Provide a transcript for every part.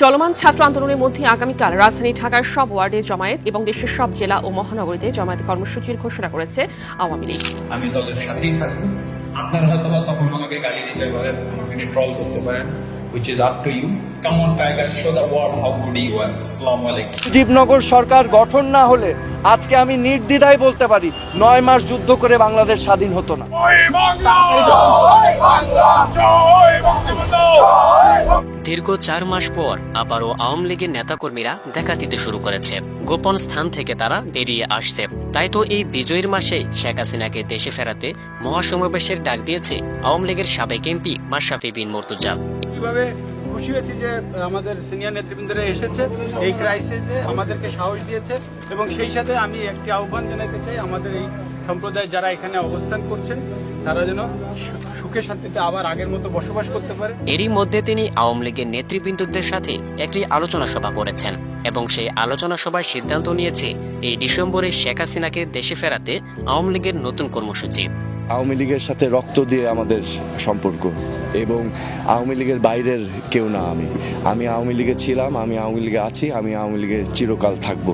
চলমান ছাত্র আন্দোলনের মধ্যে আগামীকাল রাজধানী ঢাকার সব ওয়ার্ডে জমায়েত এবং দেশের সব জেলা ও মহানগরীতে জমায়েত কর্মসূচির ঘোষণা করেছে আওয়ামী লীগ। আমি দলের সাথেই থাকব। আপনারা হয়তো বা তখন আমাকে গালি দিতে পারেন আমাকে ট্রল করতে পারেন which is up to you. Come on, Tiger, show the world how good you are. Assalamu alaikum. Mujibnagar সরকার গঠন না হলে আজকে আমি নির্দ্বিধায় বলতে পারি নয় মাস যুদ্ধ করে বাংলাদেশ স্বাধীন হতো না। দীর্ঘ চার মাস পর আবারও আওয়ামী লীগের নেতাকর্মীরা দেখা দিতে শুরু করেছে। গোপন স্থান থেকে তারা বেরিয়ে আসছে। তাই তো এই বিজয়ের মাসে শেখ হাসিনাকে দেশে ফেরাতে মহাসমাবেশের ডাক দিয়েছে আওয়ামী লীগের সাবেক এমপি মাশরাফি বিন মর্তুজা। কীভাবে খুশি হয়েছি যে আমাদের সিনিয়র নেতৃবৃন্দরা এসেছে, এই ক্রাইসিসে আমাদেরকে সাহস দিয়েছে এবং সেই সাথে আমি একটি আহ্বান জানাতে চাই আমাদের এই সম্প্রদায় যারা এখানে অবস্থান করছেন, তারা যেন সুখে শান্তিতে আবার আগের মতো বসবাস করতে পারে? এরই মধ্যে তিনি আওয়ামী লীগের নেতৃবৃন্দদের সাথে একটি আলোচনা সভা করেছেন এবং সেই আলোচনা সভায় সিদ্ধান্ত নিয়েছে এই ডিসেম্বরে শেখ হাসিনাকে দেশে ফেরাতে আওয়ামী লীগের নতুন কর্মসূচি। আওয়ামী লীগের সাথে রক্ত দিয়ে আমাদের সম্পর্ক এবং আওয়ামী লীগের বাইরের কেউ না আমি। আমি আওয়ামী লীগে ছিলাম আমি আওয়ামী লীগে আছি আমি আওয়ামী লীগে চিরকাল থাকব।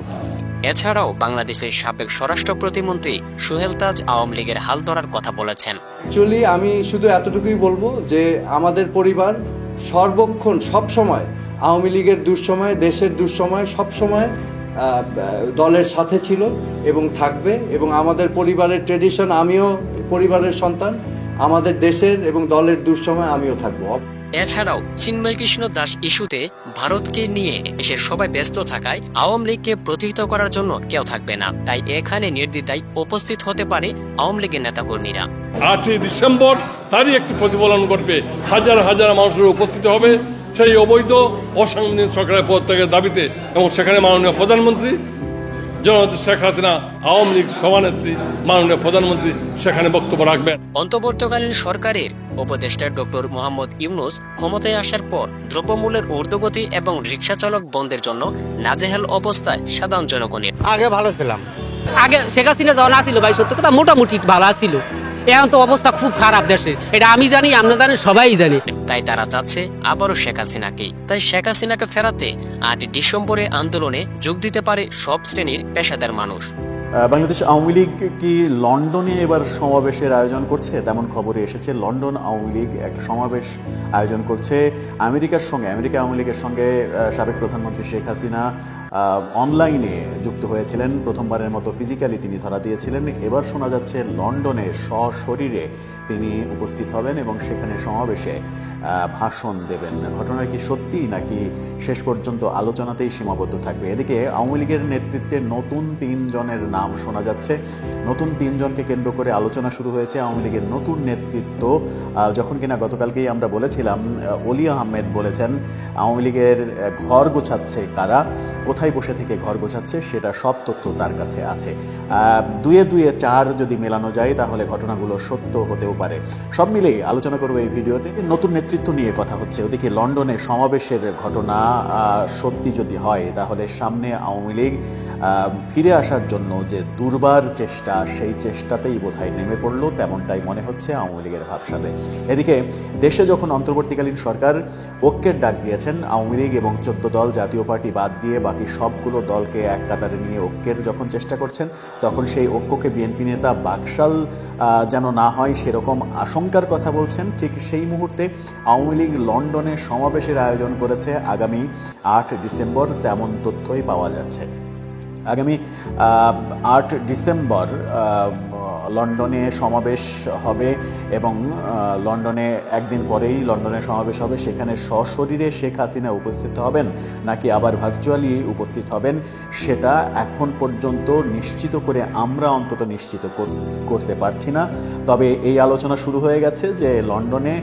এছাড়াও বাংলাদেশের সাবেক স্বরাষ্ট্র প্রতিমন্ত্রী সোহেল তাজ আওয়ামী লীগের হাল ধরার কথা বলেছেন। অ্যাকচুয়ালি আমি শুধু এতটুকুই বলব যে আমাদের পরিবার সর্বক্ষণ সব সময় আওয়ামী লীগের দুঃসময়, দেশের দুঃসময় সব সময় দলের সাথে ছিল এবং থাকবে এবং আমাদের পরিবারের ট্রেডিশন আমিও পরিবারের সন্তান, আমাদের দেশের এবং দলের দুঃসময় আমিও থাকব। এছাড়াও চিন্ময় কৃষ্ণ দাস ইস্যুতে ভারতকে নিয়ে এসে সবাই ব্যস্ত থাকায় আওয়ামী লীগকে প্রতিহিত করার জন্য কেউ থাকবে না। তাই এখানে নির্দ্বিধায় উপস্থিত হতে পারে আওয়ামী লীগের নেতাকর্মীরা। আটই ডিসেম্বর তারই একটি প্রতিফলন ঘটবে। হাজার হাজার মানুষের উপস্থিত হবে সেই অবৈধ অসাংবিধানিক সরকারের পদত্যাগের দাবিতে এবং সেখানে মাননীয় প্রধানমন্ত্রী জননেত্রী শেখ হাসিনা আওয়ামী লীগ সভানেত্রী মাননীয় প্রধানমন্ত্রী সেখানে বক্তব্য রাখবেন। অন্তর্বর্তীকালীন সরকারের উপদেষ্টা ডক্টর মোহাম্মদ ইউনুস ক্ষমতায় আসার পর দ্রব্যমূল্যের ঊর্ধ্বগতি এবং রিক্সা চালক বন্ধের জন্য নাজেহাল অবস্থায় সাধারণ জনগণের। আগে ভালো ছিলাম। আগে শেখ হাসিনা জানা না ছিল ভাই সত্য কথা মোটামুটি ভালো আসিল। এখন তো অবস্থা খুব খারাপ দেশে। এটা আমি জানি আমরা জানি সবাই জানি। তাই তারা চাচ্ছে আবারও শেখ হাসিনাকে। তাই শেখ হাসিনাকে ফেরাতে আট ডিসেম্বরে আন্দোলনে যোগ দিতে পারে সব শ্রেণির পেশাদার মানুষ। বাংলাদেশ আওয়ামী লীগ কি লন্ডনে এবার সমাবেশের আয়োজন করছে? তেমন খবরে এসেছে লন্ডন আওয়ামী লীগ একটা সমাবেশ আয়োজন করছে আমেরিকার সঙ্গে। আমেরিকা আওয়ামী লীগের সঙ্গে সাবেক প্রধানমন্ত্রী শেখ হাসিনা অনলাইনে যুক্ত হয়েছিলেন। প্রথমবারের মতো ফিজিক্যালি তিনি ধরা দিয়েছিলেন। এবার শোনা যাচ্ছে, লন্ডনে সশরীরে তিনি উপস্থিত হবেন এবং সেখানে সমাবেশে ভাষণ দেবেন। ঘটনা কি সত্যি নাকি শেষ পর্যন্ত আলোচনাতেই সীমাবদ্ধ থাকবে? এদিকে আওয়ামী লীগের নেতৃত্বে নতুন তিনজনের নাম শোনা যাচ্ছে। নতুন তিনজনকে কেন্দ্র করে আলোচনা শুরু হয়েছে আওয়ামী লীগের নতুন নেতৃত্ব। যখন কিনা গতকালকেই আমরা বলেছিলাম অলি আহমেদ বলেছেন, আওয়ামী লীগের ঘর গোছাচ্ছে কারা, কোথায় বসে থেকে ঘর গোছাচ্ছে সেটা সব তথ্য তার কাছে আছে। দুয়ে দুয়ে চার যদি মেলানো যায় তাহলে ঘটনাগুলো সত্য হতেও পারে। সব মিলেই আলোচনা করব এই ভিডিওতে নতুন নেতৃত্ব নিয়ে কথা হচ্ছে। ওদিকে লন্ডনে সমাবেশের ঘটনা সত্যি যদি হয় তাহলে সামনে আওয়ামী লীগ ফিরে আসার জন্য যে দুর্বার চেষ্টা, সেই চেষ্টাতেই বোধহয় নেমে পড়ল, তেমনটাই মনে হচ্ছে আওয়ামী লীগের ভাবসাবে। এদিকে দেশে যখন অন্তর্বর্তীকালীন সরকার ঐক্যের ডাক দিয়েছেন, আওয়ামী লীগ এবং চোদ্দ দল জাতীয় পার্টি বাদ দিয়ে বাকি সবগুলো দলকে এক কাতারে নিয়ে ঐক্যের যখন চেষ্টা করছেন, তখন সেই ঐক্যকে বিএনপি নেতা বাকশাল যেন না হয় সেরকম আশঙ্কার কথা বলছেন। ঠিক সেই মুহূর্তে আওয়ামী লীগ লন্ডনে সমাবেশের আয়োজন করেছে আগামী আট ডিসেম্বর, তেমন তথ্যই পাওয়া যাচ্ছে। আগামী আট ডিসেম্বর লন্ডনে সমাবেশ হবে এবং লন্ডনে একদিন পরেই লন্ডনে সমাবেশ হবে। সেখানে সশরীরে শেখ হাসিনা উপস্থিত হবেন নাকি আবার ভার্চুয়ালি উপস্থিত হবেন, সেটা এখন পর্যন্ত নিশ্চিত করে আমরা অন্তত নিশ্চিত কর- করতে পারছি না। তবে এই আলোচনা শুরু হয়ে গেছে যে লন্ডনে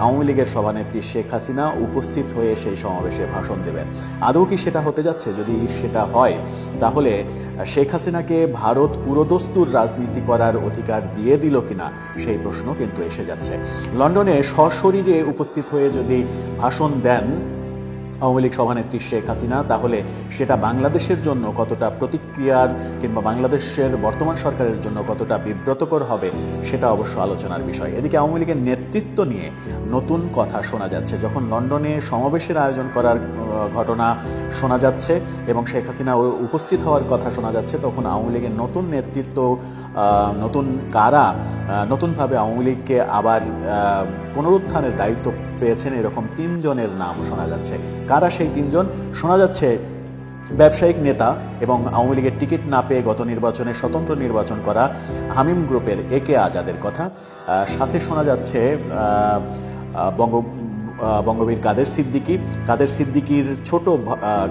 আওয়ামী লীগের সভানেত্রী শেখ হাসিনা উপস্থিত হয়ে সেই সমাবেশে ভাষণ দেবেন। আদৌ কি সেটা হতে যাচ্ছে? যদি সেটা হয়, তাহলে শেখ হাসিনাকে ভারত পুরোদস্তুর রাজনীতি করার অধিকার দিয়ে দিল কিনা সেই প্রশ্ন কিন্তু এসে যাচ্ছে। লন্ডনে সশরীরে উপস্থিত হয়ে যদি ভাষণ দেন আওয়ামী লীগ সভানেত্রী শেখ হাসিনা, তাহলে সেটা বাংলাদেশের জন্য কতটা প্রতিক্রিয়ার কিংবা বাংলাদেশের বর্তমান সরকারের জন্য কতটা বিব্রতকর হবে, সেটা অবশ্য আলোচনার বিষয়। এদিকে আওয়ামী লীগের নেতৃত্ব নিয়ে নতুন কথা শোনা যাচ্ছে। যখন লন্ডনে সমাবেশের আয়োজন করার ঘটনা শোনা যাচ্ছে এবং শেখ হাসিনা উপস্থিত হওয়ার কথা শোনা যাচ্ছে, তখন আওয়ামী লীগের নতুন নেতৃত্ব নতুন কারা নতুনভাবে আওয়ামী লীগকে আবার পুনরুত্থানের দায়িত্ব পেয়েছেন, এরকম তিনজনের নাম শোনা যাচ্ছে। কারা সেই তিনজন? শোনা যাচ্ছে, ব্যবসায়িক নেতা এবং আওয়ামী লীগের টিকিট না পেয়ে গত নির্বাচনে স্বতন্ত্র নির্বাচন করা হামিম গ্রুপের এ কে আজাদের কথা। সাথে শোনা যাচ্ছে বঙ্গ বঙ্গবীর কাদের সিদ্দিকী। কাদের সিদ্দিকির ছোট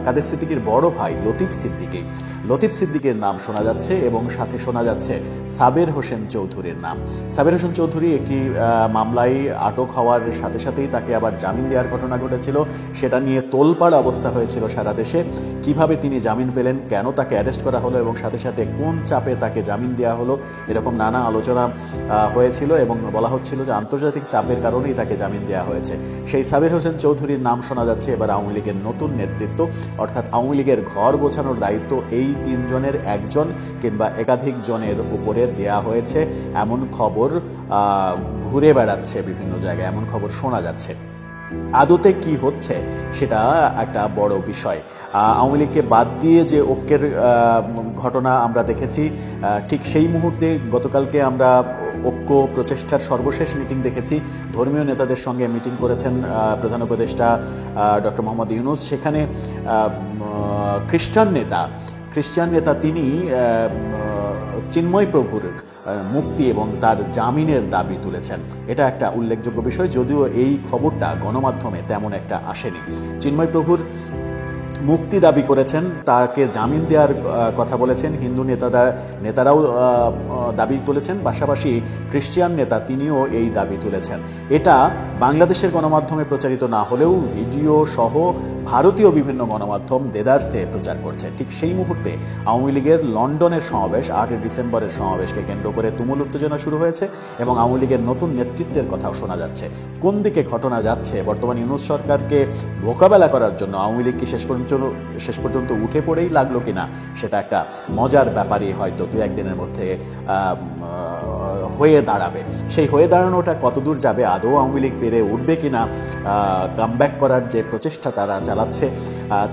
কাদের সিদ্দিকির বড় ভাই লতিফ সিদ্দিকী। লতিফ সিদ্দিকের নাম শোনা যাচ্ছে এবং সাথে শোনা যাচ্ছে সাবের হোসেন চৌধুরীর নাম। সাবের হোসেন চৌধুরী একটি মামলায় আটক হওয়ার সাথে সাথেই তাকে আবার জামিন দেওয়ার ঘটনা ঘটেছিল। সেটা নিয়ে তোলপাড় অবস্থা হয়েছিল সারা দেশে। কীভাবে তিনি জামিন পেলেন, কেন তাকে অ্যারেস্ট করা হলো এবং সাথে সাথে কোন চাপে তাকে জামিন দেওয়া হলো, এরকম নানা আলোচনা হয়েছিল এবং বলা হচ্ছিল যে আন্তর্জাতিক চাপের কারণেই তাকে জামিন দেওয়া হয়েছে। সেই সাবির হোসেন চৌধুরীর নাম শোনা যাচ্ছে। এবার আওয়ামী লীগের নতুন নেতৃত্ব, অর্থাৎ আওয়ামী লীগের ঘর গোছানোর দায়িত্ব এই তিনজনের একজন কিংবা একাধিক জনের উপরে দেয়া হয়েছে। এমন খবর ঘুরে বেড়াচ্ছে বিভিন্ন জায়গায়, এমন খবর শোনা যাচ্ছে। আদতে কি হচ্ছে সেটা একটা বড় বিষয়। আওয়ামী লীগকে বাদ দিয়ে যে ঐক্যের ঘটনা আমরা দেখেছি ঠিক সেই মুহূর্তে গতকালকে আমরা ঐক্য প্রচেষ্টার সর্বশেষ মিটিং দেখেছি। ধর্মীয় নেতাদের সঙ্গে মিটিং করেছেন প্রধান উপদেষ্টা ডক্টর মোহাম্মদ ইউনুস। সেখানে খ্রিস্টান নেতা খ্রিস্টান নেতা তিনি চিন্ময় প্রভুর মুক্তি এবং তার জামিনের দাবি তুলেছেন। এটা একটা উল্লেখযোগ্য বিষয়, যদিও এই খবরটা গণমাধ্যমে তেমন একটা আসেনি। চিন্ময় প্রভুর মুক্তি দাবি করেছেন, তাকে জামিন দেওয়ার কথা বলেছেন, হিন্দু নেতারা নেতারাও দাবি তুলেছেন, পাশাপাশি খ্রিস্টিয়ান নেতা তিনিও এই দাবি তুলেছেন। এটা বাংলাদেশের গণমাধ্যমে প্রচারিত না হলেও ভিডিও সহ ভারতীয় বিভিন্ন গণমাধ্যম দেদারসে প্রচার করছে। ঠিক সেই মুহূর্তে আওয়ামী লীগের লন্ডনের সমাবেশ আটই ডিসেম্বরের সমাবেশকে কেন্দ্র করে তুমুল উত্তেজনা শুরু হয়েছে এবং আওয়ামী লীগের নতুন নেতৃত্বের কথাও শোনা যাচ্ছে। কোন দিকে ঘটনা যাচ্ছে? বর্তমান ইউনুস সরকারকে মোকাবেলা করার জন্য আওয়ামী লীগ কি শেষ পর্যন্ত শেষ পর্যন্ত উঠে পড়েই লাগল কিনা, সেটা একটা মজার ব্যাপারই হয়তো দু একদিনের মধ্যে হয়ে দাঁড়াবে। সেই হয়ে দাঁড়ানোটা কতদূর যাবে? আদৌ আওয়ামী লীগ পেরে উঠবে কিনা? কামব্যাক করার যে প্রচেষ্টা তারা চালাচ্ছে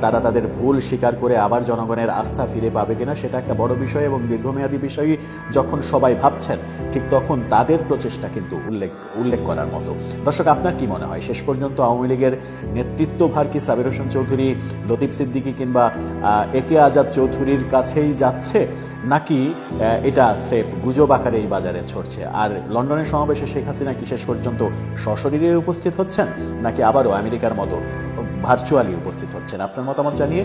তারা তাদের ভুল স্বীকার করে আবার জনগণের আস্থা ফিরে পাবে কিনা সেটা একটা বড় বিষয় এবং দীর্ঘমেয়াদী বিষয়ই যখন সবাই ভাবছেন ঠিক তখন তাদের প্রচেষ্টা কিন্তু উল্লেখ উল্লেখ করার মতো। দর্শক আপনার কি মনে হয়? শেষ পর্যন্ত আওয়ামী লীগের নেতৃত্বভার কি সাবির হোসেন চৌধুরী লতিফ সিদ্দিকী কিংবা আহ, একে আজাদ চৌধুরীর কাছেই যাচ্ছে নাকি এটা সেফ গুজব আকারে এই বাজারে ছড়ছে? আর লন্ডনের সমাবেশে শেখ হাসিনা কি শেষ পর্যন্ত সশরীরে উপস্থিত হচ্ছেন নাকি আবারও আমেরিকার মতো ভার্চুয়ালি উপস্থিত হচ্ছেন। আপনার মতামত জানিয়ে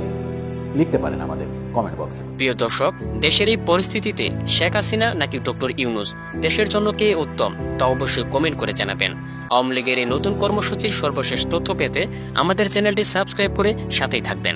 লিখতে পারেন আমাদের কমেন্ট বক্সে প্রিয় দর্শক, দেশের এই পরিস্থিতিতে শেখ হাসিনা নাকি ডক্টর ইউনুস দেশের জন্য কে উত্তম তা অবশ্যই কমেন্ট করে জানাবেন। আওয়ামী লীগের এই নতুন কর্মসূচির সর্বশেষ তথ্য পেতে আমাদের চ্যানেলটি সাবস্ক্রাইব করে সাথেই থাকবেন।